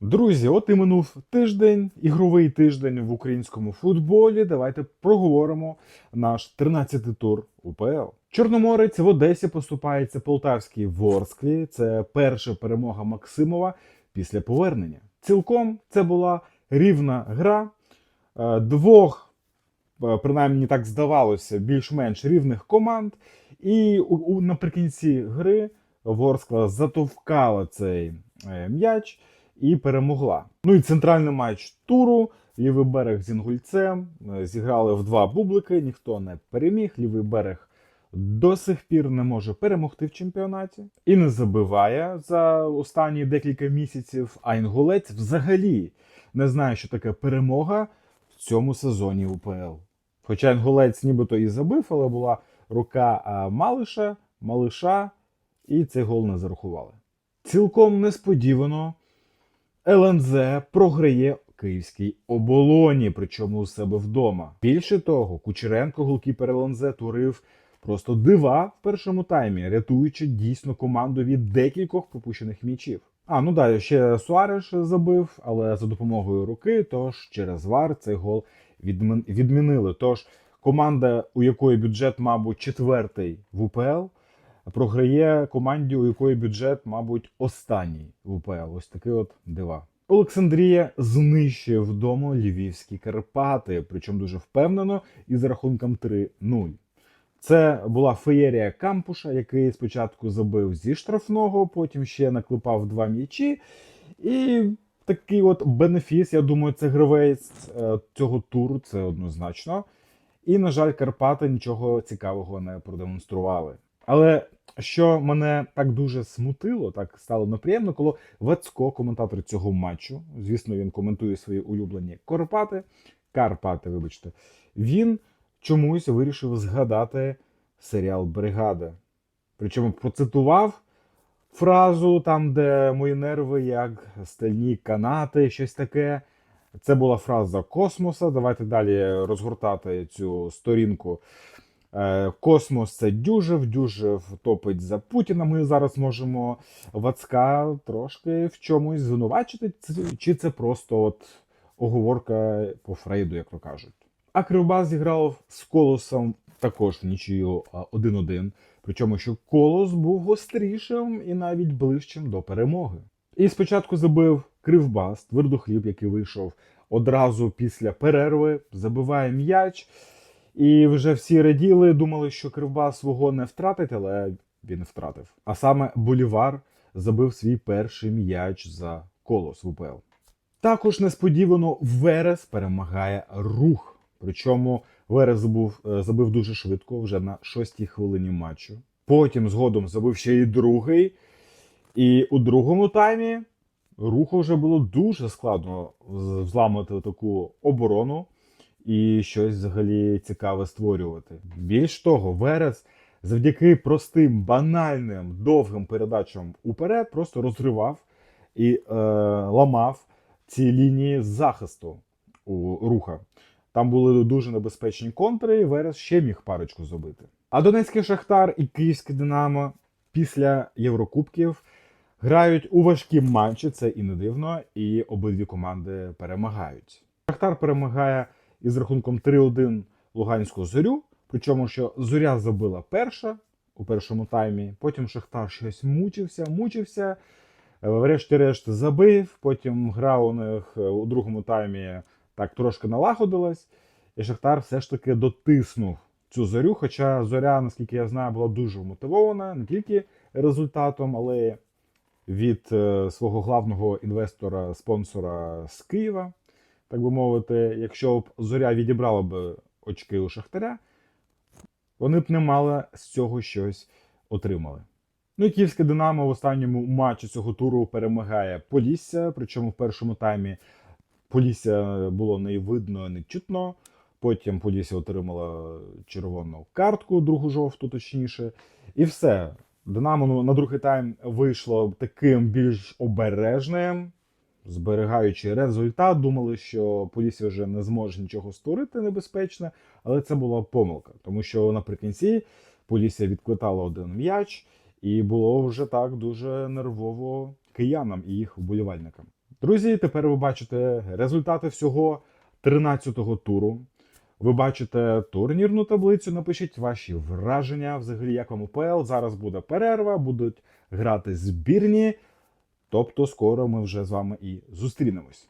Друзі, от і минув тиждень, ігровий тиждень в українському футболі. Давайте проговоримо наш 13-й тур УПЛ. Чорноморець в Одесі поступається полтавській Ворсклі. Це перша перемога Максимова після повернення. Цілком це була рівна гра е, двох, е, принаймні так здавалося, більш-менш рівних команд. І наприкінці гри Ворскла затовкала цей е, м'яч і перемогла. Ну і центральний матч туру. Лівий берег з Інгульцем е, зіграли в два бублики, ніхто не переміг. Лівий берег до сих пір не може перемогти в чемпіонаті і не забиває за останні декілька місяців. А інгулець взагалі не знає, що таке перемога в цьому сезоні УПЛ. Хоча інгулець нібито і забив, але була рука Малиша, Малиша, і цей гол не зарахували. Цілком несподівано ЛНЗ програє київській оболоні, причому у себе вдома. Більше того, Кучеренко, голкіпер ЛНЗ, турив просто дива в першому таймі, рятуючи дійсно команду від декількох пропущених м'ячів. А ну далі ще Суареш забив, але за допомогою руки. Тож через вар цей гол відмін- відмінили. Тож команда, у якої бюджет, мабуть, четвертий в УПЛ, програє команді, у якої бюджет, мабуть, останній в УПЛ. Ось такий от дива. Олександрія знищує вдома львівські Карпати, причому дуже впевнено, і за рахунком 3-0. Це була феєрія Кампуша, який спочатку забив зі штрафного, потім ще наклепав два м'ячі. І такий от бенефіс, я думаю, це гравець е, цього туру, це однозначно. І, на жаль, Карпати нічого цікавого не продемонстрували. Але що мене так дуже смутило, так стало неприємно, коли Вацько, коментатор цього матчу, звісно, він коментує свої улюблені Карпати, Карпати, вибачте, він чомусь вирішив згадати серіал Бригада. Причому процитував фразу там, де мої нерви, як стальні канати, щось таке. Це була фраза космоса. Давайте далі розгортати цю сторінку. Е, Космос це дюжев, дюжев топить за Путіна. Ми зараз можемо Вацка трошки в чомусь звинувачити, чи це просто от оговорка по Фрейду, як то кажуть. А Кривбас зіграв з Колосом також в нічию а, 1-1. Причому, що Колос був гострішим і навіть ближчим до перемоги. І спочатку забив Кривбас, твердохліб, який вийшов одразу після перерви, забиває м'яч. І вже всі раділи, думали, що Кривбас свого не втратить, але він втратив. А саме Болівар забив свій перший м'яч за колос в УПЛ. Також несподівано Верес перемагає рух. Причому Верес забув, е, забив дуже швидко, вже на шостій хвилині матчу. Потім згодом забив ще й другий. І у другому таймі руху вже було дуже складно взламати таку оборону і щось взагалі цікаве створювати. Більш того, Верес завдяки простим, банальним, довгим передачам уперед просто розривав і е, ламав ці лінії захисту у руха. Там були дуже небезпечні контри, і Верес ще міг парочку зробити. А Донецький Шахтар і Київське Динамо після Єврокубків грають у важкі матчі, це і не дивно, і обидві команди перемагають. Шахтар перемагає із рахунком 3-1 Луганську зорю. Причому, що зоря забила перша у першому таймі, потім Шахтар щось мучився, мучився. е, Врешті-решт забив. Потім гра у них е, у другому таймі так трошки налагодилась, і Шахтар все ж таки дотиснув цю зорю. Хоча зоря, наскільки я знаю, була дуже мотивована не тільки результатом, але й від е, свого главного інвестора, спонсора з Києва так би мовити, якщо б зоря відібрала б очки у Шахтаря, вони б не мали з цього щось отримали. Ну і київське Динамо в останньому матчі цього туру перемагає Полісся. Причому в першому таймі Полісся було не видно, не чутно. Потім Полісся отримала червону картку, другу жовту, точніше. І все. Динамо на другий тайм вийшло таким більш обережним, зберігаючи результат, думали, що Полісся вже не зможе нічого створити небезпечне, але це була помилка, тому що наприкінці Полісся відквитала один м'яч, і було вже так дуже нервово киянам і їх вболівальникам. Друзі, тепер ви бачите результати всього 13-го туру. Ви бачите турнірну таблицю. Напишіть ваші враження взагалі, як вам УПЛ. Зараз буде перерва, будуть грати збірні. Тобто, скоро ми вже з вами і зустрінемось.